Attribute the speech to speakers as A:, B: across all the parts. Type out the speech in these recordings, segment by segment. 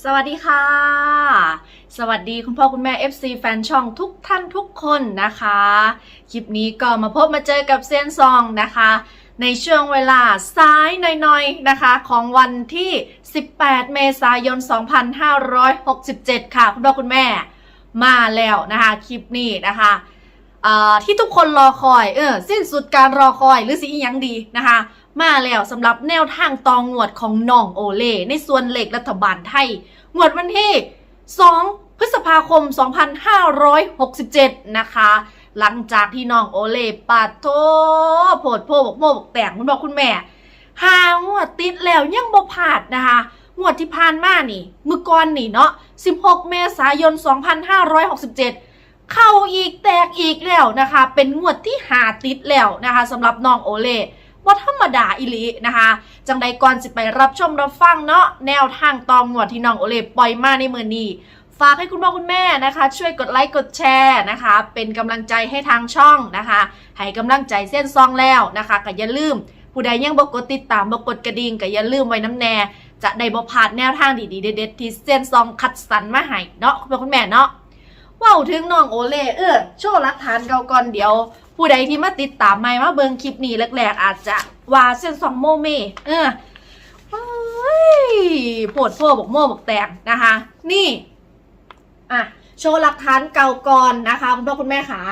A: สวัสดีค่ะ สวัสดีคุณพ่อคุณแม่ FC แฟนช่องทุกท่านทุกคนนะคะ คลิปนี้ก็มาพบมาเจอกับเซียนซองนะคะ ในช่วงเวลาซ้ายหน่อยๆนะคะ ของวันที่ 18 เมษายน 2567 ค่ะ คุณพ่อคุณแม่มาแล้วนะคะ คลิปนี้นะคะที่ทุกคนรอคอยเออสิ้นสุดการรอคอยหรือสิอีหยังดีนะคะ มาแล้วสำหรับแนวทางตองงวดของน้องโอเล่ในส่วนเหล็กรัฐบาลไทย งวดวันที่ 2 พฤษภาคม 2567 นะคะ หลังจากที่น้องโอเล่ปาดโทโผดโพบอกโมบอกแต่งคุณบอกคุณแม่หางวดติดแล้วยังบ่พลาดนะคะงวดที่ผ่านมานี่ มือก่อนนี่เนาะ 16 เมษายน 2567 เข้าอีกแตกอีกแล้วนะคะ เป็นงวดที่หาติดแล้วนะคะสำหรับน้องโอเล่ ว่าธรรมดาอิลินะคะ จังใดก่อนสิไปรับชมรับฟังเนาะแนวทางตองงวดที่น้องโอเล่ปล่อยมาในมือนี้ฝากให้คุณพ่อคุณแม่นะคะ ช่วยกดไลค์กดแชร์นะคะ เป็นกำลังใจให้ทางช่องนะคะให้กำลังใจเส้นซองแล้วนะคะก็อย่าลืม ผู้ใดยังบ่กดติดตามบ่กดกระดิ่งก็อย่าลืมไว้น้ำแน่ จะได้บ่พลาดแนวทางดีๆเด็ดๆที่เส้นซองคัดสรรมาให้เนาะคุณพ่อคุณแม่เนาะว้าถึงน้องโอเล่เออโชว์หลักฐานเก่าก่อนเดี๋ยว ผู้ใดที่มาติดตามใหม่มาเบิ่งคลิปนี้แรกๆ อาจจะว่าเส้นซองโมเม เออเฮ้ยโผดโพบอกโม่บอกแตงนะคะ นี่ อะ โชว์หลักฐานเก่าก่อนนะคะ คุณพ่อคุณแม่ขา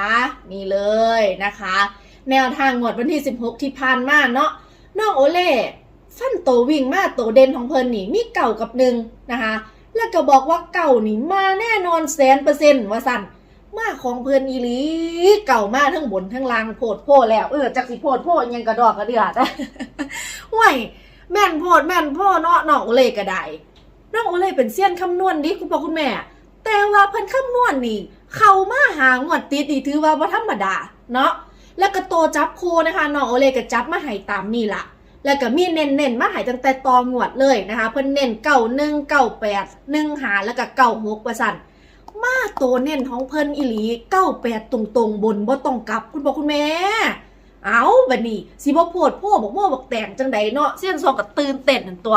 A: นี่เลยนะคะ แนวทางงวดวันที่ 16 ที่ผ่านมาเนาะน้องโอเล่ฟันโตวิ่งมาโตเด่นของเพิ่นนี่มีเก่ากับหนึ่งนะคะ แล้วก็บอกว่าเก่านี่มาแน่นอนแสนเปอร์เซ็นต์ว่าสั่น ของเพิ่อนอีหลีเก่ามากทั้งบนทั้งล่างโพดโพแล้วเออจากสิโพดโพยังกระดอกกระเดือดห่วยแม่นโพดแม่นพ่อเนาะน้องโอเล่ก็ได้น้องโอเล่เป็นเซียนคำนวณดิคุณพ่อคุณแม่ แต่ว่าเพิ่นคำนวณนี่ เข้ามาหางวดติดนี่ถือว่าบ่ธรรมดาเนาะแล้วก็โตจับโคนะคะน้องโอเล่ก็จับมาให้ตามนี่ละแล้วก็มีเน้นเน้นมาให้ตั้งแต่ตองวดเลยนะคะ เพิ่นเน้นเก้าหนึ่งเก้าแปดหนึ่งหาแล้วก็เก้าหกประสัน มาโตเน้นของเพิ่นอีหลีเก้าแปดตรงๆ บนบ่ต้องกลับคุณพ่อคุณแม่ เอาบัดนี้สิบ่โพดพ่อบอกโม่บอกแต่งจังใดเนาะเสี้ยนซองก็ตื่นเต้นนั่นตัว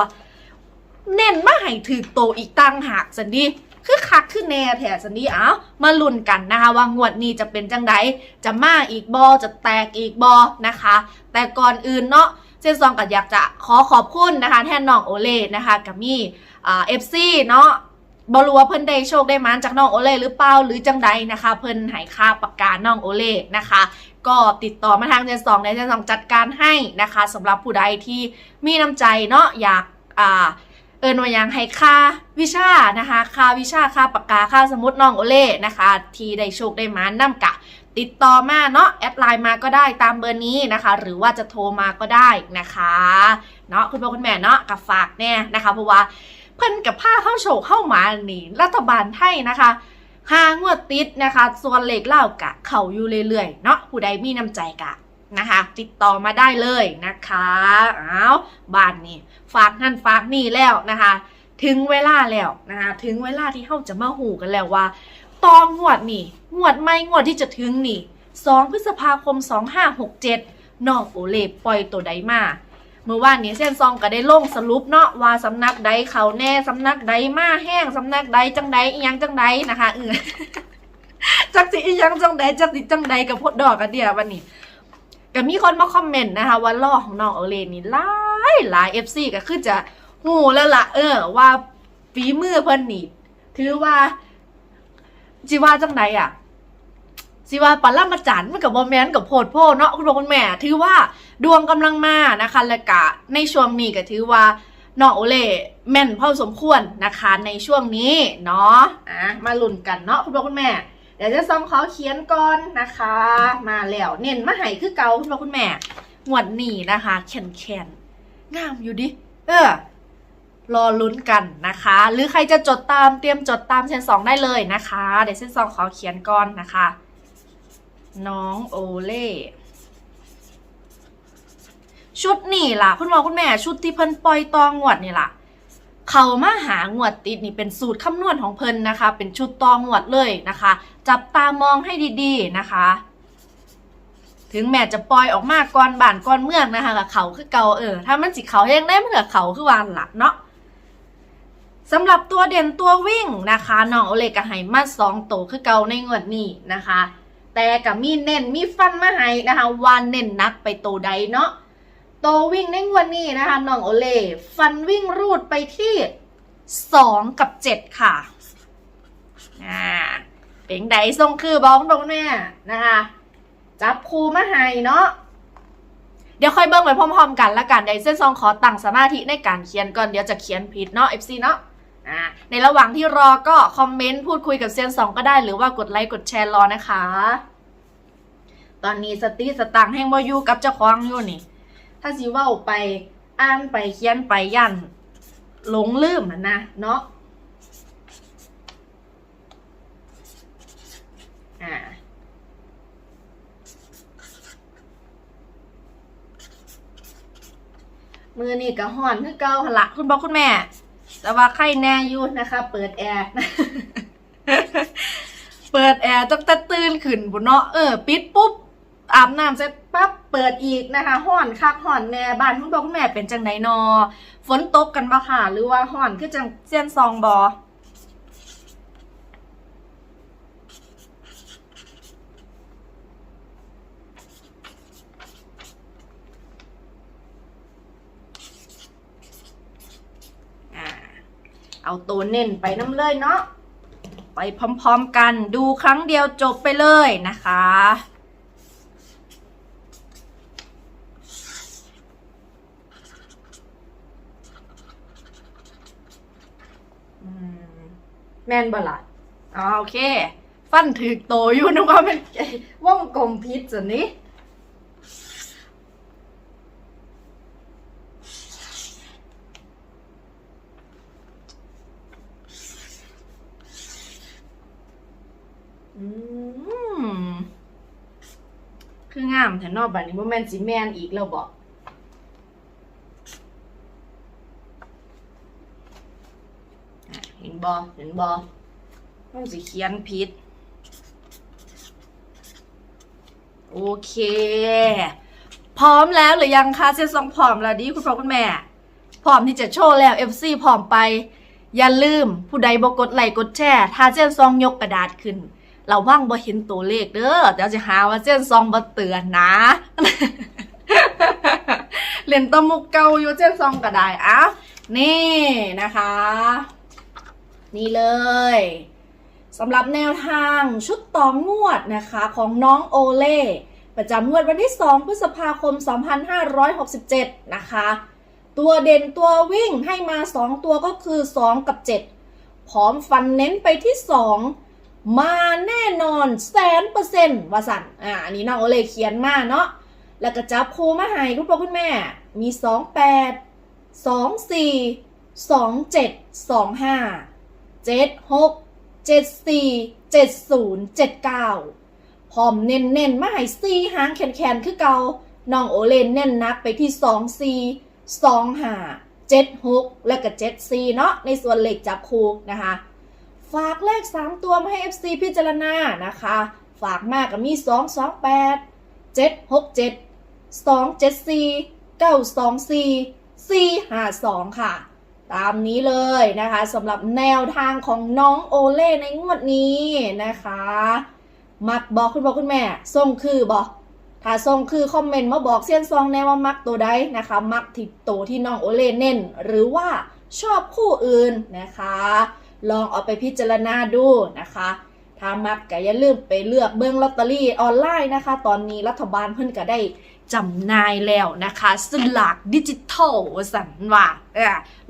A: เน้นมาให้ถือโตอีกตั้งหากสันดีคือคักคือแน่แถสันดีเอามาลุ้นกันนะคะว่างวดนี้จะเป็นจังใดจะมาอีกบอจะแตกอีกบอนะคะ แต่ก่อนอื่นเนาะเจนซองก็อยากจะขอขอบคุณนะคะ แทนน้องโอเล่นะคะกับมี่เอฟซีเนาะ บรู้ว่าเพิ่นได้โชคได้มันจากน้องโอเล่หรือเปล่าหรือจังใดนะคะ เพิ่นหายค่าปากกาน้องโอเล่นะคะ ก็ติดต่อมาทางเจนสองในเจนสองจัดการให้นะคะสำหรับผู้ใดที่มีน้ำใจเนาะอยากอ่าเอินว่ายังให้ค่าวิชานะคะค่าวิชาค่าปากกาค่าสมุดน้องโอเล่นะคะ ที่ได้โชคได้มานํกะ ติดต่อมาเนาะแอดไลน์มาก็ได้ตามเบอร์นี้นะคะ หรือว่าจะโทรมาก็ได้นะคะเนาะคุณพ่อคุณแม่เนาะกับฝากแน่นะคะเพราะว่า พิ่นกับผ้าเข้าโชว์เข้ามานี่รัฐบาลไทยนะคะหางวดติดนะคะ ส่วนเหลขเล่ากะเข่าอยู่เรื่อยๆเนาะผู้ใดมีน้ำใจกะนะคะ ติดต่อมาได้เลยนะคะอ้าวบ้านนี้ฝากนั่นฝากนี่แล้วนะคะ ถึงเวลาแล้วนะคะ ถึงเวลาที่เข้าจะมาหูกันแล้วว่าตองงวดนี่งวดไม่งวดที่จะถึงนี่ 2 พฤษภาคม 2567น้องโอเล่ปล่อยตัวใดมา เมื่อวานนี้เส้นซองก็ได้ลงสรุปเนาะว่าสำนักใดเขาแน่สำนักใดมาแห้งสำนักใดจังใดอีหยังจังใดนะคะเออจักสิอีหยังจังใดจักสิจังใดกับพดดอกกันเดียววันนี้ก็มีคนมาคอมเมนต์นะคะว่าล่อของน้องโอเลนี่หลายหลาย FC ก็คือจะหูแล้วล่ะเออ ว่าฝีมือเพิ่นนี่ถือว่าจิว่าจังใดอะ สิว่าปัลล่ามาจันมันกับบอมแมนกับโพดโพเนาะคุณพ่อคุณแม่ ถือว่าดวงกำลังมานะคะและกะในช่วงนี้ก็ถือว่าเน้องโอเล่แม่นพอสมควรนะคะในช่วงนี้เนาะอะมาลุ้นกันเนาะคุณพ่อคุณแม่ เดี๋ยวจะซองขอเขียนก่อนนะคะ มาแล้วเน้นมาให้คือเก่าคุณพ่อคุณแม่งวดหนีนะคะแข็งแข็งงามอยู่ดิเออรอลุ้นกันนะคะ หรือใครจะจดตามเตรียมจดตามเซนสองได้เลยนะคะ เดี๋ยวเซนสองขอเขียนก่อนนะคะ น้องโอเล่ชุดนี่ล่ะ คุณพ่อคุณแม่ชุดที่เพิ่นปล่อยตองงวดนี่ล่ะ เขามาหางวดติดนี่เป็นสูตรคำนวณของเพิ่นนะคะ เป็นชุดตองงวดเลยนะคะ จับตามองให้ดีๆนะคะ ถึงแม้จะปล่อยออกมาก่อนบ้านก่อนเมืองนะคะกับเขาคือเก่าเออถ้ามันสิเขายังได้มันกับเขาคือวานลักเนาะสำหรับตัวเด่นตัววิ่งนะคะน้องโอเลก็ให้มาสองโตวคือเก่าในงวดนี้นะคะ แต่กับมีเน้นมีฟันมาให้นะคะวันเน้นนักไปโตใดเนาะโตวิ่งในวดนี้นะคะน้องโอเล่ฟันวิ่งรูดไปที่สองกับเจ็ดค่ะอ่าเป็นไดทรงคือบ้องตรงเนี่ยนะคะจับคูมาให้เนาะเดี๋ยวค่อยเบิ่งไปพร้อมๆกันละกันเดี๋ยวเส้นซองขอตั้งสมาธิในการเขียนก่อนเดี๋ยวจะเขียนผิดเนาะ FC เนาะ ในระหว่างที่รอก็คอมเมนต์พูดคุยกับเซียนสองก็ได้หรือว่ากดไลค์กดแชร์รอนะคะ ตอนนี้สติสตังแห่งบ่อยู่กับเจ้าของอยู่นี่ ถ้าสิว้าไปอ่านไปเขียนไปยันหลงลืมนะเนาะอ่ามือนี่ก็ห่อนคือเก่าหละคุณบอกคุณแม่ แต่ว่าไข้แน่อยู่นะคะ เปิดแอร์เปิดแอร์ตั้งแต่ตื่นขึ้นบุเนาะเออปิดปุ๊บอาบน้ำเสร็จปั๊บเปิดอีกนะคะห่อนคักห่อนแน่บ้านคุณพ่อคุณแม่เป็นจังไหนนอฝนตกกันบ่ค่ะ หรือว่าห่อนคือจังเส้นซองบออ่า เอาตัวเน้นไปน้ำเลยเนาะไปพร้อมๆกันดูครั้งเดียวจบไปเลยนะคะ แม่นบล่ะอ๋อโอเค ฟันถือโตอยู่นึกว่าเป็นว่องกลมพิษสินี้ อืมคืองามแถนอกบัดนี้บ่แม่นสิแม่นอีกแล้วบอกเห็นบอเห็นบอต้องสิเขียนผิดโอเค พร้อมแล้วหรือยังคะเซซองพร้อมแล้วดิคุณพ่อคุณแม่ พร้อมที่จะโชว์แล้ว FC พร้อมไป อย่าลืมผู้ใดบกดไลค์กดแชร์ถ้าเจนซองยกกระดาษขึ้น เราว่างบ่เห็นตัวเลขเด้อเดี๋ยวจะหาว่าเจนซองบ่เตือนนะเล่นตะมุกเก่าอยู่เจนซองก็ได้อะนี่นะคะ นี่เลยสำหรับแนวทางชุดต่องวดนะคะของน้องโอเล่ประจำงวดวันที่ 2 พฤษภาคม 2567 นะคะ ตัวเด่นตัววิ่งให้มา 2 ตัวก็คือ 2 กับ 7 พร้อมฟันเน้นไปที่ 2 มาแน่นอนแสนเปอร์เซ็นต์วาสันอ่าอันนี้น้องโอเล่เขียนมาเนาะแล้วก็จับคูมาให้คุณพ่อคุณแม่ มี28 24 27 25เจ็ดสองห้าเจ็ดหกเจ็ดสี่เจ็ดศูนย์เจ็ดเก้าพร้อมเน้นเน้นๆมาให้ซีหางแขนแขนๆคือเกาน้องโอเลนเน้นนักไปที่สองซีสองห้าเจ็ดหกและก็เจ็ดซีเนาะในส่วนเหล็กจับคูนะคะ ฝากเลขสามตัวมาให้ FC พิจารณานะคะ ฝากมากกับมีสองสองแปดเจ็ดหกเจ็ดสองเจ็ดสี่เก้าสองสี่สี่ห้าสองค่ะ ตามนี้เลยนะคะสำหรับแนวทางของน้องโอเล่ในงวดนี้นะคะ มักบอกคุณพ่อคุณแม่ส่งคือบอกถ้าส่งคือคอมเมนต์มาบอกเซียนซองแนวว่ามักตัวใดนะคะ มักทิโตวที่น้องโอเล่เน้น หรือว่าชอบคู่อื่นนะคะ ลองเอาไปพิจารณาดูนะคะถ้ามักก็อย่าลืมไปเลือกเบื้องลอตเตอรี่ออนไลน์นะคะ ตอนนี้รัฐบาลเพิ่นก็ได้จำหน่ายแล้วนะคะสลากดิจิทัลสันว่าอ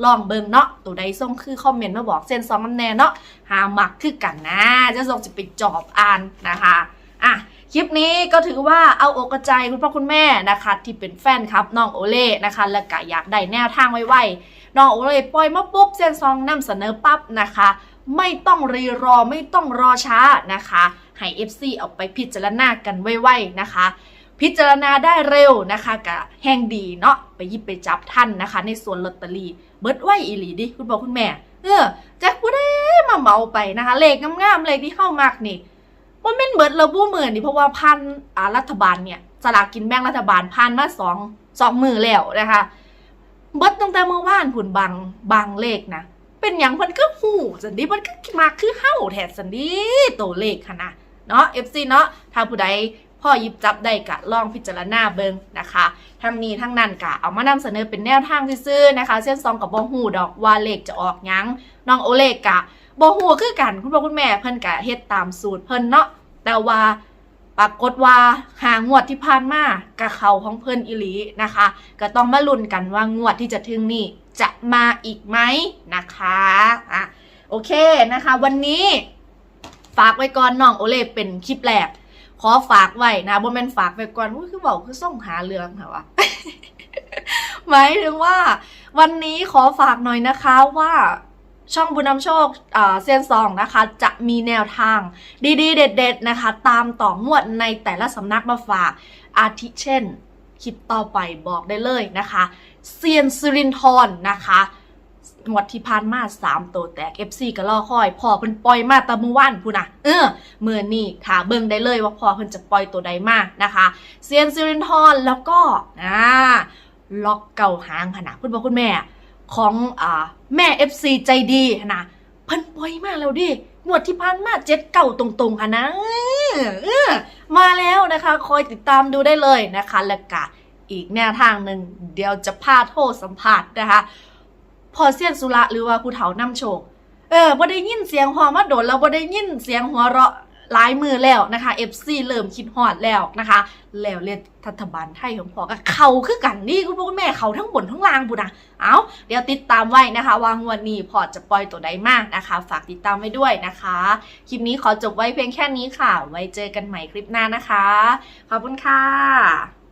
A: ลองเบิ่งเนาะตัวใดส่งคือคอมเมนต์มาบอกเส้นซองน้ำแน่เนาะหามักคือกันนะจะส่งจะไปจอบอ่านนะคะอะ คลิปนี้ก็ถือว่าเอาอกกระใจคุณพ่อคุณแม่นะคะ ที่เป็นแฟนครับน้องโอเล่นะคะ แล้วก็อยากได้แนวทางไวๆน้องโอเล่ปล่อยมาปุ๊บเส้นซองนำเสนอปั๊บนะคะ ไม่ต้องรีรอไม่ต้องรอช้านะคะให้ FC เอาไปพิจารณากันไวๆนะคะ พิจารณาได้เร็วนะคะกะแห่งดีเนาะไปยิบไปจับท่านนะคะ ในส่วนลอตเตอรี่เบิดไว้อีหลีดิคุณพ่อคุณแม่เออแจ็คผู้ได้มาเหมาไปนะคะเลขงามๆเลขที่เข้ามากนี่ ว่าแม่นเบิดเราบู้หมื่นนี่เพราะว่าพันอ่ารัฐบาลเนี่ยสลากกินแบ่งรัฐบาลพันมาสองสองมือแล้วนะคะเบิดตั้งแต่เมื่อวานผุนบางบางเลขนะเป็นอย่างมันก็หูสันดีมันก็มาคือเฮ้าแทนสันดีตัวเลขค่ะนะเนาะ FC เนาะถ้าผู้ใดพ่อยิบจับได้กะลองพิจารณาเบิงนะคะทั้งนี้ทั้งนั้นกะเอามานำเสนอเป็นแนวทางซื่อๆนะคะ เส้นซองกับบ่หูดอกว่าเลขจะออกยังน้องโอเลขกะ บ่หูคือกันคุณพ่อคุณแม่เพิ่นกะเฮ็ดตามสูตรเพิ่นเนาะแต่ว่าปรากฏว่าหางวดที่ผ่านมากะเขาของเพิ่นอีหลีนะคะ ก็ต้องมาลุ้นกันว่างวดที่จะถึงนี่จะมาอีกไหมนะคะอะโอเคนะคะ วันนี้ฝากไว้ก่อนน้องโอเล่เป็นคลิปแรกขอฝากไว้นะบ่แม่นฝากไว้ก่อนคือบอกคือส่งหาเรื่องค่ะวะหมายถึงว่า วันนี้ขอฝากหน่อยนะคะว่า ช่องบุญนำโชคเซียนซองนะคะ จะมีแนวทางดีๆ เด็ด ๆ นะคะ ตามต่องวดในแต่ละสำนักมาฝาก อาทิเช่น คลิปต่อไปบอกได้เลยนะคะเซียนซิรินทรนะคะงวดที่ผ่านมา3ตัวแตก FC ก็รอคอยพอเพิ่นปล่อยมาตะมือวันพูนะเออเมื่อนี่ค่ะเบิ่งได้เลยว่าพอเพิ่นจะปล่อยตัวใดมานะคะเซียนซิรินทรแล้วก็อ่าล็อกเก่าหางค่ะนะคุณพ่อคุณแม่ ของอ่าแม่ FC ใจดีนะเพิ่นปล่อยมาแล้วดิงวดที่ผ่านมาเจ็ดเก่าตรงๆค่ะนะเออเออมาแล้วนะคะ คอยติดตามดูได้เลยนะคะแล้วก็อีกแนวทางหนึ่งเดี๋ยวจะพาโทษสัมผัสนะคะ พอเสียนสุระหรือว่าผู้เฒ่านำโชค เออบ่ได้ยินเสียงฮอมาโดนแล้วบ่ได้ยินเสียงหัวเราะ หลายมือแล้วนะคะ FC เริ่มคิดฮอดแล้วนะคะ แล้วเรียนรัฐบาลไทยของพอก็เขาคือกันนี่คุณพ่อคุณแม่เขาทั้งบนทั้งล่างบุนะเอาเดี๋ยวติดตามไว้นะคะว่างวดนี้พอจะปล่อยตัวใดมากนะคะ ฝากติดตามไว้ด้วยนะคะ คลิปนี้ขอจบไว้เพียงแค่นี้ค่ะ ไว้เจอกันใหม่คลิปหน้านะคะ ขอบคุณค่ะ